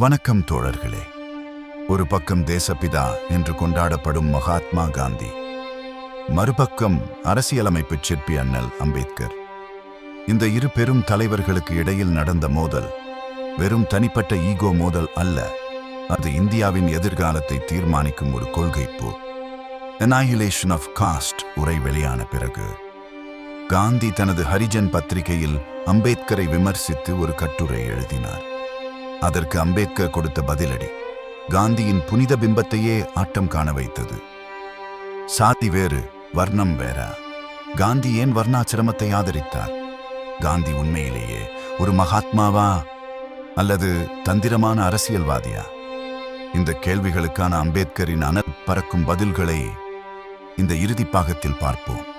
வணக்கம் தோழர்களே. ஒரு பக்கம் தேசப்பிதா என்று கொண்டாடப்படும் மகாத்மா காந்தி மறுபக்கம் அரசியலமைப்பு சிற்பி அண்ணல் அம்பேத்கர். இந்த இரு பெரும் தலைவர்களுக்கு இடையில் நடந்த மோதல் வெறும் தனிப்பட்ட ஈகோ மோதல் அல்ல அது இந்தியாவின் எதிர்காலத்தை தீர்மானிக்கும் ஒரு கொள்கை போ அனாயிலேஷன் ஆஃப் காஸ்ட் உரை வெளியான பிறகு காந்தி தனது ஹரிஜன் பத்திரிகையில் அம்பேத்கரை விமர்சித்து ஒரு கட்டுரை எழுதினார். அதற்கு அம்பேத்கர் கொடுத்த பதிலடி. காந்தியின் புனித பிம்பத்தையே ஆட்டம் காண வைத்தது. சாதி வேறு வர்ணம் வேற. காந்தி ஏன் வர்ணாசிரமத்தை ஆதரித்தார்? காந்தி உண்மையிலேயே ஒரு மகாத்மாவா? அல்லது தந்திரமான அரசியல்வாதியா? இந்த கேள்விகளுக்கான அம்பேத்கரின் அனல் பறக்கும் பதில்களை இந்த இறுதி பாகத்தில் பார்ப்போம்.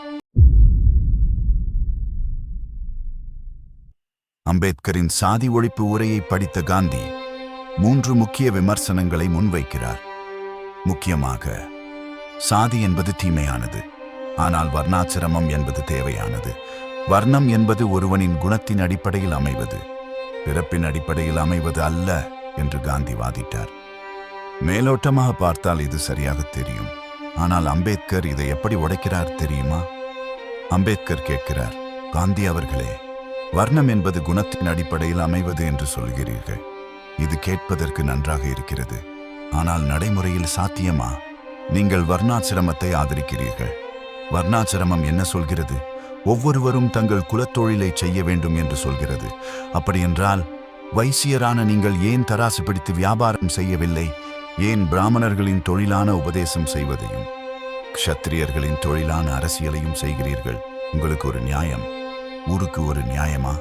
அம்பேத்கரின் சாதி ஒழிப்பு உரையை படித்த காந்தி மூன்று முக்கிய விமர்சனங்களை முன்வைக்கிறார். முக்கியமாக சாதி என்பது தீமையானது ஆனால் வர்ணாசிரமம் என்பது தேவையானது. வர்ணம் என்பது ஒருவனின் குணத்தின் அடிப்படையில் அமைவது பிறப்பின் அடிப்படையில் அமைவது அல்ல என்று காந்தி வாதிட்டார். மேலோட்டமாக பார்த்தால் இது சரியாக தெரியும். ஆனால் அம்பேத்கர் இதை எப்படி உடைக்கிறார் தெரியுமா? அம்பேத்கர் கேட்கிறார் காந்தி அவர்களே வர்ணம் என்பது குணத்தின் அடிப்படையில் அமைவது என்று சொல்கிறீர்கள். இது கேட்பதற்கு நன்றாக இருக்கிறது. ஆனால் நடைமுறையில் சாத்தியமா? நீங்கள் வர்ணாசிரமத்தை ஆதரிக்கிறீர்கள். வர்ணாசிரமம் என்ன சொல்கிறது? ஒவ்வொருவரும் தங்கள் குலத்தொழிலை செய்ய வேண்டும் என்று சொல்கிறது. அப்படியென்றால் வைசியரான நீங்கள் ஏன் தராசு பிடித்து வியாபாரம் செய்யவில்லை? ஏன் பிராமணர்களின் தொழிலான உபதேசம் செய்வதையும் க்ஷத்திரியர்களின் தொழிலான அரசியலையும் செய்கிறீர்கள்? உங்களுக்கு ஒரு நியாயம். ஊருக்கு ஒரு நியாயமா?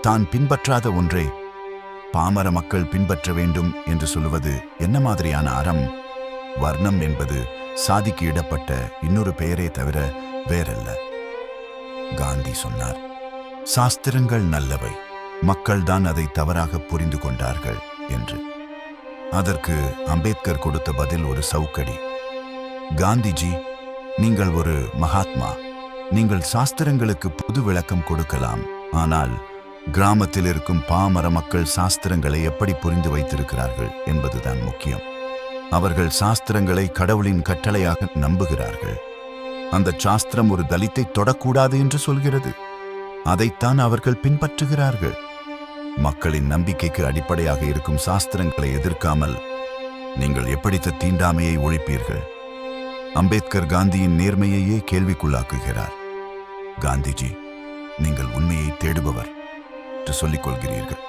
தான் பின்பற்றாத ஒன்றை. பாமர மக்கள் பின்பற்ற வேண்டும் என்று சொல்லுவது என்ன மாதிரியான அறம்? வர்ணம் என்பது சாதிக்கு இடப்பட்ட இன்னொரு பெயரே தவிர வேறல்ல. காந்தி சொன்னார் சாஸ்திரங்கள் நல்லவை. மக்கள்தான் அதை தவறாக புரிந்து கொண்டார்கள் என்று. அதற்கு அம்பேத்கர் கொடுத்த பதில் ஒரு சவுக்கடி. காந்திஜி நீங்கள் ஒரு மகாத்மா. நீங்கள் சாஸ்திரங்களுக்கு புது விளக்கம் கொடுக்கலாம். ஆனால் கிராமத்தில் இருக்கும் பாமர மக்கள் சாஸ்திரங்களை எப்படி புரிந்து வைத்திருக்கிறார்கள் என்பதுதான் முக்கியம். அவர்கள் சாஸ்திரங்களை கடவுளின் கட்டளையாக நம்புகிறார்கள். அந்த சாஸ்திரம் ஒரு தலித்தை தொடக்கூடாது என்று சொல்கிறது. அதைத்தான் அவர்கள் பின்பற்றுகிறார்கள். மக்களின் நம்பிக்கைக்கு அடிப்படையாக இருக்கும் சாஸ்திரங்களை எதிர்க்காமல் நீங்கள் எப்படித்த தீண்டாமையை ஒழிப்பீர்கள்? அம்பேத்கர் காந்தியின் நேர்மையையே கேள்விக்குள்ளாக்குகிறார். காந்திஜி நீங்கள் உண்மையை தேடுபவர் என்று சொல்லிக் கொள்கிறீர்கள்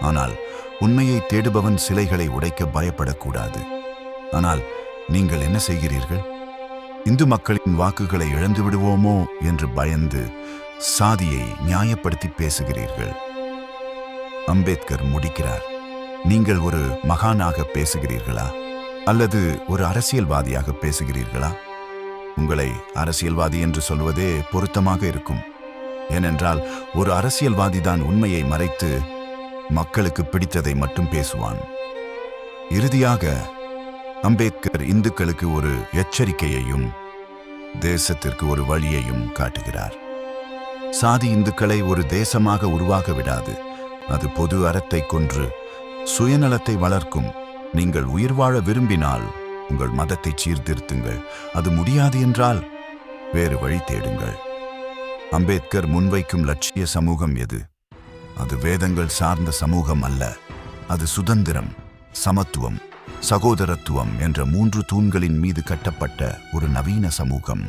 ஆனால் உண்மையை தேடுபவன் சிலைகளை உடைக்க பயப்படக்கூடாது. ஆனால் நீங்கள் என்ன செய்கிறீர்கள்? இந்து மக்களின் வாக்குகளை இழந்து விடுவோமோ என்று பயந்து சாதியை நியாயப்படுத்தி பேசுகிறீர்கள். அம்பேத்கர் முடிக்கிறார். நீங்கள் ஒரு மகானாக பேசுகிறீர்களா? அல்லது ஒரு அரசியல்வாதியாக பேசுகிறீர்களா? உங்களை அரசியல்வாதி என்று சொல்வதே பொருத்தமாக இருக்கும். ஏனென்றால் ஒரு அரசியல்வாதி தான் உண்மையை மறைத்து மக்களுக்கு பிடித்ததை மட்டும் பேசுவான். இறுதியாக அம்பேத்கர் இந்துக்களுக்கு ஒரு எச்சரிக்கையையும் தேசத்திற்கு ஒரு வழியையும் காட்டுகிறார். சாதி இந்துக்களை ஒரு தேசமாக உருவாக விடாது. அது பொது அறத்தை கொன்று சுயநலத்தை வளர்க்கும். நீங்கள் உயிர் வாழ விரும்பினால் உங்கள் மதத்தை சீர்திருத்துங்கள். அது முடியாது என்றால் வேறு வழி தேடுங்கள். அம்பேத்கர் முன்வைக்கும் லட்சிய சமூகம் எது? அது வேதங்கள் சார்ந்த சமூகம் அல்ல. அது சுதந்திரம் சமத்துவம் சகோதரத்துவம் என்ற மூன்று தூண்களின் மீது கட்டப்பட்ட ஒரு நவீன சமூகம்.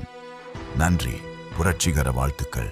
நன்றி புரட்சிகர வாழ்த்துக்கள்.